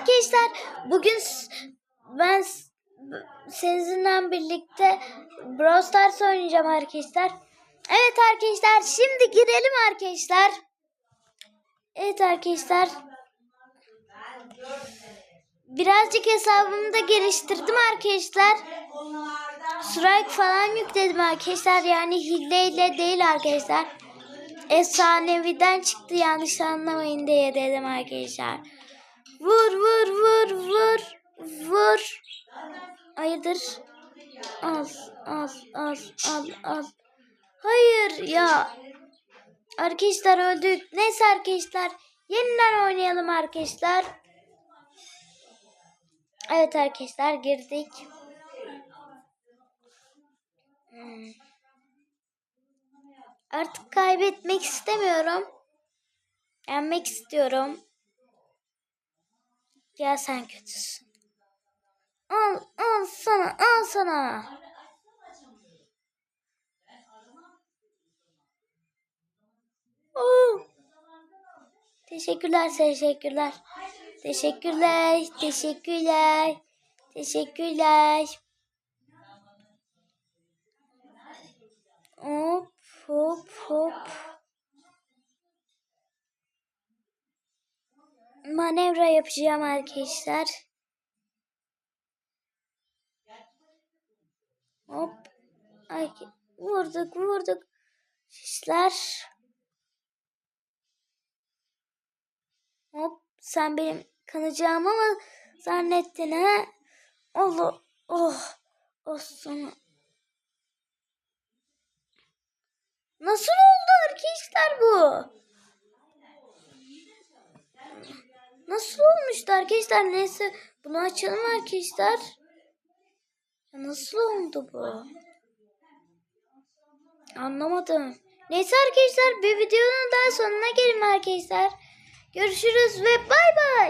arkadaşlar. Bugün ben sizinle birlikte Brawl Stars oynayacağım arkadaşlar. Evet arkadaşlar şimdi girelim arkadaşlar. Evet arkadaşlar. Birazcık hesabımı da geliştirdim arkadaşlar. Strike falan yükledim arkadaşlar. Yani hileyle değil arkadaşlar. Efsaneviden çıktı yanlış anlamayın diye dedim arkadaşlar. Vur vur vur vur vur. Hayırdır? Al al al al al. Hayır ya. Arkadaşlar öldük. Neyse arkadaşlar. Yeniden oynayalım arkadaşlar. Evet arkadaşlar girdik. Hmm. Artık kaybetmek istemiyorum. Yenmek istiyorum. Ya sen kötüsün. Al, al sana, al sana. Oo. Teşekkürler, teşekkürler. Teşekkürler, teşekkürler. Teşekkürler. Hop, hop, hop. Manevra yapacağım arkadaşlar. Hop. Ay, vurduk, vurduk. Şişler. Hop. Sen benim kanacağımı mı zannettin ha? Allah. Oh. Oh sana. Nasıl oldu arkadaşlar bu? Olmuştu arkadaşlar? Neyse bunu açalım arkadaşlar. Ya nasıl oldu bu? Anlamadım. Neyse arkadaşlar bir videonun daha sonuna gelin arkadaşlar. Görüşürüz ve bay bay.